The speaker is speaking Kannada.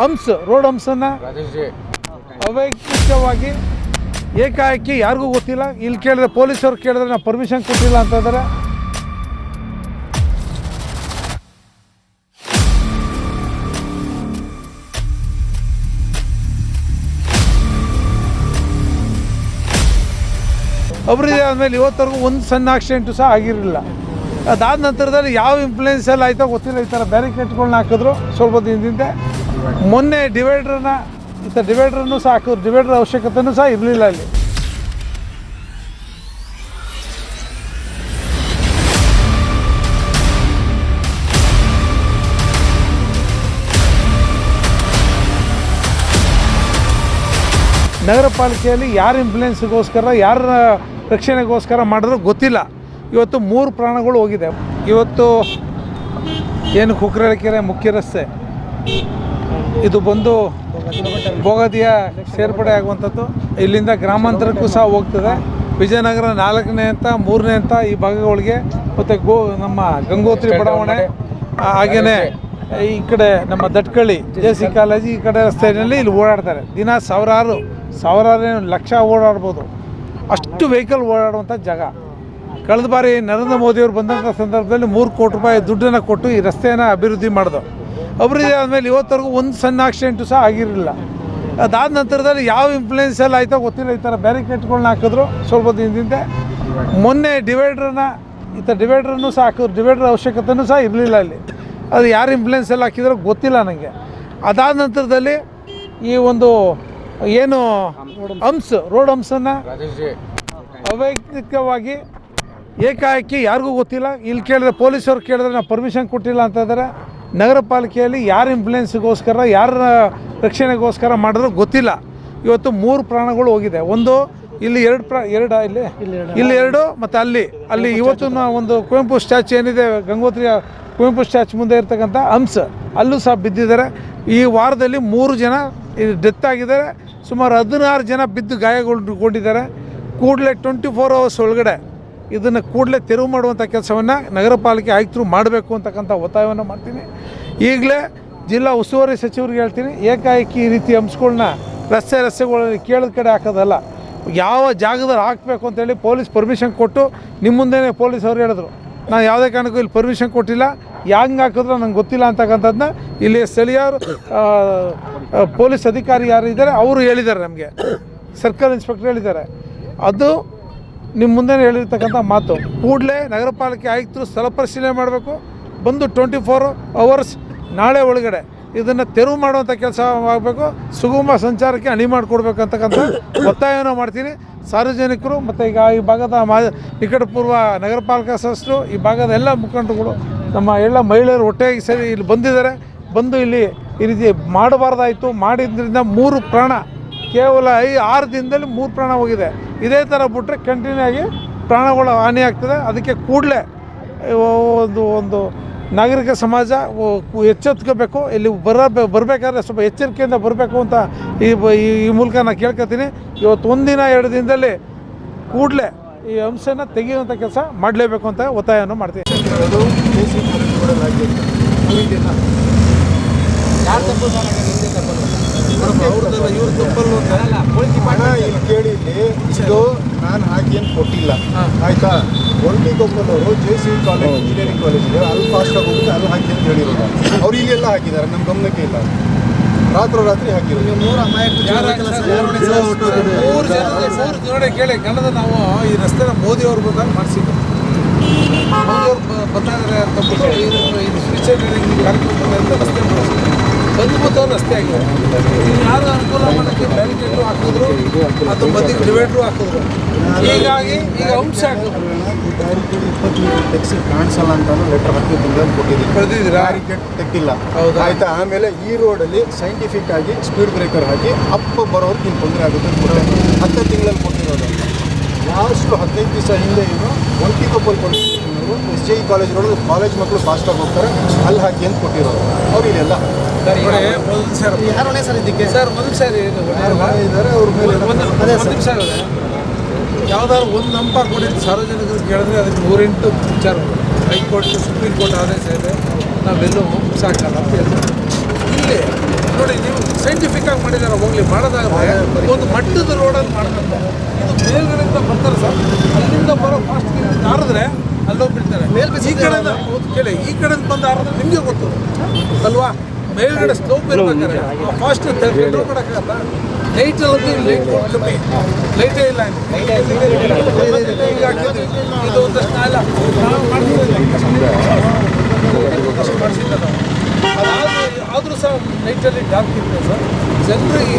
ಹಂಸ್ ರೋಡ್ ಹಂಸನ್ನು ಅವೈಜ್ಞಿಕವಾಗಿ ಏಕಾಏಕಿ ಯಾರಿಗೂ ಗೊತ್ತಿಲ್ಲ. ಇಲ್ಲಿ ಕೇಳಿದ್ರೆ ಪೊಲೀಸರು ಕೇಳಿದ್ರೆ ನಾವು ಪರ್ಮಿಷನ್ ಕೊಟ್ಟಿಲ್ಲ ಅಂತ ಅವರಿದೆ ಅಭಿವೃದ್ಧಿ ಆದಮೇಲೆ ಇವತ್ತವರೆಗೂ ಒಂದು ಸಣ್ಣ ಆಕ್ಸಿಡೆಂಟು ಸಹ ಆಗಿರಲಿಲ್ಲ. ಅದಾದ ನಂತರದಲ್ಲಿ ಯಾವ ಇನ್ಫ್ಲೂಯೆನ್ಸಲ್ಲಿ ಆಯ್ತೋ ಗೊತ್ತಿಲ್ಲ. ಈ ಥರ ಬ್ಯಾರಿಕೇಡ್ಗಳನ್ನ ಹಾಕಿದ್ರು. ಸ್ವಲ್ಪ ದಿನದಿಂದ ಮೊನ್ನೆ ಡಿವೈಡ್ರನ್ನ ಇಂಥ ಡಿವೈಡ್ರನ್ನು ಸಹ ಹಾಕಿದ್ರು ಡಿವೈಡ್ರ್ ಅವಶ್ಯಕತೆಯೂ ಸಹ ಇರಲಿಲ್ಲ ಅಲ್ಲಿ. ನಗರ ಪಾಲಿಕೆಯಲ್ಲಿ ಯಾರ ಇಂಪ್ಲೂಯೆನ್ಸ್ಗೋಸ್ಕರ ಯಾರ ರಕ್ಷಣೆಗೋಸ್ಕರ ಮಾಡಿದ್ರು ಗೊತ್ತಿಲ್ಲ. ಇವತ್ತು ಮೂರು ಪ್ರಾಣಗಳು ಹೋಗಿದೆ. ಇವತ್ತು ಏನು ಕುಕ್ರಳಕೆರೆ ಮುಖ್ಯ ರಸ್ತೆ. ಇದು ಬಂದು ಭೋಗದಿಯ ಸೇರ್ಪಡೆ ಆಗುವಂಥದ್ದು. ಇಲ್ಲಿಂದ ಗ್ರಾಮಾಂತರಕ್ಕೂ ಸಹ ಹೋಗ್ತದೆ. ವಿಜಯನಗರ ನಾಲ್ಕನೇ ಅಂತ, ಮೂರನೇ ಅಂತ ಈ ಭಾಗಗಳಿಗೆ ಮತ್ತು ಗೋ, ನಮ್ಮ ಗಂಗೋತ್ರಿ ಬಡಾವಣೆ ಹಾಗೆಯೇ ಈ ಕಡೆ ನಮ್ಮ ದಟ್ಕಳ್ಳಿ, ಜೆ ಸಿ ಕಾಲೇಜ್ ಈ ಕಡೆ ರಸ್ತೆಯಲ್ಲಿ ಇಲ್ಲಿ ಓಡಾಡ್ತಾರೆ. ದಿನ ಸಾವಿರಾರು ಸಾವಿರಾರು ಲಕ್ಷ ಓಡಾಡ್ಬೋದು. ಅಷ್ಟು ವೆಹಿಕಲ್ ಓಡಾಡುವಂಥ ಜಾಗ. ಕಳೆದ ಬಾರಿ ನರೇಂದ್ರ ಮೋದಿಯವರು ಬಂದಂಥ ಸಂದರ್ಭದಲ್ಲಿ ಮೂರು ಕೋಟಿ ರೂಪಾಯಿ ದುಡ್ಡನ್ನು ಕೊಟ್ಟು ಈ ರಸ್ತೆಯನ್ನು ಅಭಿವೃದ್ಧಿ ಮಾಡಿದ್ರು ಅಭಿವೃದ್ಧಿ ಆದಮೇಲೆ ಇವತ್ತವರೆಗೂ ಒಂದು ಸಣ್ಣ ಆಕ್ಸಿಡೆಂಟು ಸಹ ಆಗಿರಲಿಲ್ಲ. ಅದಾದ ನಂತರದಲ್ಲಿ ಯಾವ ಇನ್ಫ್ಲೂಯೆನ್ಸಲ್ಲಿ ಆಯ್ತೋ ಗೊತ್ತಿಲ್ಲ ಈ ಥರ ಬ್ಯಾರಿಕೇಡ್ಗಳನ್ನ ಹಾಕಿದ್ರು ಸ್ವಲ್ಪ ದಿನದಿಂದ ಮೊನ್ನೆ ಡಿವೈಡ್ರನ್ನ ಈ ಥರ ಡಿವೈಡ್ರನ್ನು ಸಹ ಹಾಕಿದ್ರು. ಡಿವೈಡ್ರ್ ಅವಶ್ಯಕತೆಯೂ ಸಹ ಇರಲಿಲ್ಲ ಅಲ್ಲಿ. ಅದು ಯಾರು ಇನ್ಫ್ಲೂಯೆನ್ಸಲ್ಲಿ ಹಾಕಿದ್ರೋ ಗೊತ್ತಿಲ್ಲ ನನಗೆ ಅದಾದ ನಂತರದಲ್ಲಿ ಈ ಒಂದು ಏನು ಹಂಸ್ ರೋಡ್ ಹಂಸನ್ನು ಅವೈಯಕ್ತಿಕವಾಗಿ ಏಕಾಏಕಿ ಯಾರಿಗೂ ಗೊತ್ತಿಲ್ಲ. ಇಲ್ಲಿ ಕೇಳಿದ್ರೆ ಪೊಲೀಸವ್ರು ಕೇಳಿದ್ರೆ ನಾವು ಪರ್ಮಿಷನ್ ಕೊಟ್ಟಿಲ್ಲ ಅಂತಂದರೆ ನಗರ ಪಾಲಿಕೆಯಲ್ಲಿ ಯಾರ ಇನ್ಫ್ಲುಯೆನ್ಸ್ಗೋಸ್ಕರ ಯಾರ ರಕ್ಷಣೆಗೋಸ್ಕರ ಮಾಡಿದ್ರು ಗೊತ್ತಿಲ್ಲ. ಇವತ್ತು ಮೂರು ಪ್ರಾಣಗಳು ಹೋಗಿದೆ. ಒಂದು ಇಲ್ಲಿ ಎರಡು ಪ್ರಾ ಎರಡು ಇಲ್ಲಿ? ಇಲ್ಲಿ ಎರಡು. ಮತ್ತು ಅಲ್ಲಿ. ಅಲ್ಲಿ ಇವತ್ತು ಒಂದು ಕುವೆಂಪು ಸ್ಟ್ಯಾಚು ಏನಿದೆ ಗಂಗೋತ್ರಿಯ ಕುವೆಂಪು ಸ್ಟ್ಯಾಚು ಮುಂದೆ ಇರ್ತಕ್ಕಂಥ ಹಂಸ ಅಲ್ಲೂ ಸಹ ಬಿದ್ದಿದ್ದಾರೆ. ಈ ವಾರದಲ್ಲಿ ಮೂರು ಜನ ಡೆತ್ ಆಗಿದ್ದಾರೆ. ಸುಮಾರು ಹದಿನಾರು ಜನ ಬಿದ್ದು ಗಾಯಗೊಂಡಿದ್ದಾರೆ ಕೂಡಲೇ ಟ್ವೆಂಟಿ ಫೋರ್ ಅವರ್ಸ್ ಒಳಗಡೆ ಇದನ್ನು ಕೂಡಲೇ ತೆರವು ಮಾಡುವಂಥ ಕೆಲಸವನ್ನು ನಗರ ಪಾಲಿಕೆ ಆಯುಕ್ತರು ಮಾಡಬೇಕು ಅಂತಕ್ಕಂಥ ಒತ್ತಾಯವನ್ನು ಮಾಡ್ತೀನಿ. ಈಗಲೇ ಜಿಲ್ಲಾ ಉಸ್ತುವಾರಿ ಸಚಿವರಿಗೆ ಹೇಳ್ತೀನಿ ಏಕಾಏಕಿ ಈ ರೀತಿ ಅಂಶಗಳನ್ನ ರಸ್ತೆ ರಸ್ತೆಗಳಲ್ಲಿ ಕೇಳಿದ ಕಡೆ ಹಾಕೋದಲ್ಲ. ಯಾವ ಜಾಗದಲ್ಲಿ ಹಾಕಬೇಕು ಅಂತೇಳಿ ಪೊಲೀಸ್ ಪರ್ಮಿಷನ್ ಕೊಟ್ಟು ನಿಮ್ಮ ಮುಂದೆನೇ ಪೊಲೀಸ್ ಅವ್ರು ಹೇಳಿದ್ರು. ನಾನು ಯಾವುದೇ ಕಾರಣಕ್ಕೂ ಇಲ್ಲಿ ಪರ್ಮಿಷನ್ ಕೊಟ್ಟಿಲ್ಲ. ಹ್ಯಾಂಗೆ ಹಾಕಿದ್ರು ನಂಗೆ ಗೊತ್ತಿಲ್ಲ ಅಂತಕ್ಕಂಥದ್ದನ್ನ ಇಲ್ಲಿ ಆ, ಪೊಲೀಸ್ ಅಧಿಕಾರಿ ಯಾರು ಇದ್ದಾರೆ ಅವರು ಹೇಳಿದ್ದಾರೆ ನಮಗೆ. ಸರ್ಕಲ್ ಇನ್ಸ್ಪೆಕ್ಟರ್ ಹೇಳಿದ್ದಾರೆ. ಅದು ನಿಮ್ಮ ಮುಂದೆ ಹೇಳಿರ್ತಕ್ಕಂಥ ಮಾತು. ಕೂಡಲೇ ನಗರ ಪಾಲಿಕೆ ಆಯುಕ್ತರು ಸ್ಥಳ ಪರಿಶೀಲನೆ ಮಾಡಬೇಕು. ಬಂದು ಟ್ವೆಂಟಿ ಫೋರ್ ಅವರ್ಸ್ ನಾಳೆ ಒಳಗಡೆ ಇದನ್ನು ತೆರವು ಮಾಡುವಂಥ ಕೆಲಸ ಆಗಬೇಕು. ಸುಗಮ ಸಂಚಾರಕ್ಕೆ ಅಣಿ ಮಾಡಿಕೊಡ್ಬೇಕಂತಕ್ಕಂಥ ಒತ್ತಾಯವನ್ನು ಮಾಡ್ತೀನಿ. ಸಾರ್ವಜನಿಕರು ಮತ್ತು ಈಗ ಈ ಭಾಗದ ಮಾ, ನಿಕಟಪೂರ್ವ ನಗರ ಪಾಲಿಕೆ ಸದಸ್ಯರು ಈ ಭಾಗದ ಎಲ್ಲ ಮುಖಂಡರುಗಳು, ನಮ್ಮ ಎಲ್ಲ ಮಹಿಳೆಯರು ಒಟ್ಟೆಯಾಗಿ ಸೇರಿ ಇಲ್ಲಿ ಬಂದಿದ್ದಾರೆ. ಬಂದು ಇಲ್ಲಿ ಈ ರೀತಿ ಮಾಡಬಾರ್ದಾಯಿತು. ಮಾಡಿದ್ರಿಂದ ಮೂರು ಪ್ರಾಣ, ಕೇವಲ ಐ ಆರು ದಿನದಲ್ಲಿ ಮೂರು ಪ್ರಾಣ ಹೋಗಿದೆ. ಇದೇ ಥರ ಬಿಟ್ಟರೆ ಕಂಟಿನ್ಯೂ ಆಗಿ ಪ್ರಾಣಗಳು ಹಾನಿ ಆಗ್ತದೆ. ಅದಕ್ಕೆ ಕೂಡಲೇ ಒಂದು ಒಂದು ನಾಗರಿಕ ಸಮಾಜ ಎಚ್ಚೆತ್ಕೋಬೇಕು. ಇಲ್ಲಿ ಬರ, ಬರಬೇಕಾದ್ರೆ ಸ್ವಲ್ಪ ಎಚ್ಚರಿಕೆಯಿಂದ ಬರಬೇಕು ಅಂತ ಈ ಈ ಮೂಲಕ ನಾನು ಕೇಳ್ಕೊತೀನಿ. ಇವತ್ತು ಒಂದಿನ ಎರಡು ದಿನದಲ್ಲಿ ಕೂಡಲೇ ಈ ಅಂಶನ ತೆಗೆಯುವಂಥ ಕೆಲಸ ಮಾಡಲೇಬೇಕು ಅಂತ ಒತ್ತಾಯವನ್ನು ಮಾಡ್ತೀನಿ. ಇಲ್ಲಿ ಕೇಳಿ ಇದು ನಾನು ಹಾಕಿ ಏನು ಕೊಟ್ಟಿಲ್ಲ. ಆಯ್ತಾ? ಒಂಟಿ ಕೊಪ್ಪಲವರು J C college engineering college ಇದೆ. ಅಲ್ಲಿ ಫಾಸ್ಟಾಗಿ ಹೋಗುತ್ತೆ ಅಲ್ಲಿ ಹಾಕಿ ಅಂತ ಹೇಳಿರೋದು. ಅವ್ರು ಇಲ್ಲೆಲ್ಲ ಹಾಕಿದ್ದಾರೆ ನಮ್ಮ ಗಮನಕ್ಕೆ ಇಲ್ಲ. ಹಾಕಿರೋದು. ಜನ ಮೂರು ನೋಡಿ ಕೇಳಿ ಕನ್ನಡ ನಾವು ಈ ರಸ್ತೆನ ಮೋದಿ ಅವ್ರು ಬಂದಾಗ ಮಾಡಿಸಿದ್ದು ಮೋದಿ ಅವ್ರು ಬಂದಾಗ ಅಂದ್ಬಿಟ್ಟು ಇದು ಫ್ಯೂಚರ್ ಕಾರ್ಯಕ್ರಮ ಅಂತ ರಸ್ತೆ ಮಾಡಿಸಿದ್ರು ಅದ್ಭುತ ರಸ್ತೆ ಆಗಿದೆ. ಯಾರು ಅನುಕೂಲ ಮಾಡೋಕ್ಕೆ ಬ್ಯಾರಿಕೇಡು ಹಾಕಿದ್ರು, ಅದು ಬದಿಗೆ ಡಿವೈಡ್ರು ಹಾಕಿದ್ರು. ಹೀಗಾಗಿ ಈಗ ಅಂಶ ಹಾಕಿದ್ರು ಕಾಣಿಸಲ್ಲ ಅಂತ ಕೊಟ್ಟಿದ್ದೀವಿ ಆಮೇಲೆ ಈ ರೋಡಲ್ಲಿ ಸೈಂಟಿಫಿಕ್ ಆಗಿ ಸ್ಪೀಡ್ ಬ್ರೇಕರ್ ಹಾಕಿ ಅಪ್ಪ ಬರೋರ್ಗೆ ನಿಮ್ಗೆ ತೊಂದರೆ ಆಗುತ್ತೆ ಹತ್ತು ತಿಂಗಳಲ್ಲಿ ಕೊಟ್ಟಿರೋದು ಲಾಸ್ಟು ಹದಿನೈದು ದಿವಸ ಹಿಂದೆ ಏನು, ಒಂಟಿ ಕೊಪ್ಪಲ್ ಕೊಟ್ಟಿರೋದು S J college road college ಮಕ್ಕಳು ಫಾಸ್ಟಾಗಿ ಹೋಗ್ತಾರೆ, ಅಲ್ಲಿ ಹಾಕಿ ಅಂತ ಕೊಟ್ಟಿರೋದು. ಅವ್ರು ಇಲ್ಲೆಲ್ಲ. ಸರ್ ಯಾರೋಣೆ ಸರ್ ಇದಕ್ಕೆ ಸರ್ ಸರ್ ಇದು ಇದ್ದಾರೆ ಅವ್ರ ಮೇಲೆ ಅದೇ ಯಾವ್ದಾದ್ರು ಒಂದು ನಂಬ ಕೊಟ್ಟಿದ್ದು ಸಾರ್ವಜನಿಕರಿಗೆ ಕೇಳಿದ್ರೆ ಅದಕ್ಕೆ ನೂರೆಂಟು ವಿಚಾರ ಹೈಕೋರ್ಟ್ ಸುಪ್ರೀಂ ಕೋರ್ಟ್ ಆದೇಶ ಇದೆ. ನಾವೆಲ್ಲೂ ಸಾಕಲ್ಲ ಅಂತ ಹೇಳ್ತಾರೆ. ಇಲ್ಲಿ ನೋಡಿ ನೀವು ಸೈಂಟಿಫಿಕ್ ಆಗಿ ಮಾಡಿದಾರೆ ಹೋಗ್ಲಿ ಮಾಡೋದಾದ್ರೆ ಒಂದು ಮಟ್ಟದ ರೋಡಲ್ಲಿ ಮಾಡ್ಬೇಕು. ಇದು ಮೇಲ್ಗಡೆಯಿಂದ ಬರ್ತಾರೆ ಸರ್ ಅಲ್ಲಿಂದ ಬರೋ ಫಾಸ್ಟ್ ಹಾರಿದ್ರೆ ಅಲ್ಲೋಗಿ ಬಿಡ್ತಾರೆ ಈ ಕಡೆಯಿಂದ ಕೇಳಿ ಈ ಕಡೆಯಿಂದ ಬಂದು ಹಾರಿದ್ರೆ ನಿಮಗೆ ಗೊತ್ತು. ಅಲ್ವಾ? ಮೇಲ್ಗಡೆ ಸ್ಲೋಪ್ ಇರ್ಬೇಕಾದ್ರೆ ಫಾಸ್ಟ್ ಕಂಟ್ರೋಲ್ ಮಾಡೋಕ್ಕಾಗತ್ತ ಲೈಟಲ್ಲಂತೂ ಲೈಟ್ ಕಮ್ಮಿ. ಲೈಟೇ ಇಲ್ಲ. ಇದು ಒಂದಷ್ಟು ಅಲ್ಲ ನಾವು ನಾವು ಆದರೂ ಸಹ ಲೈಟಲ್ಲಿ ಡಾರ್ಕ್ ಇರ್ತದೆ ಸರ್. ಜನರಿಗೆ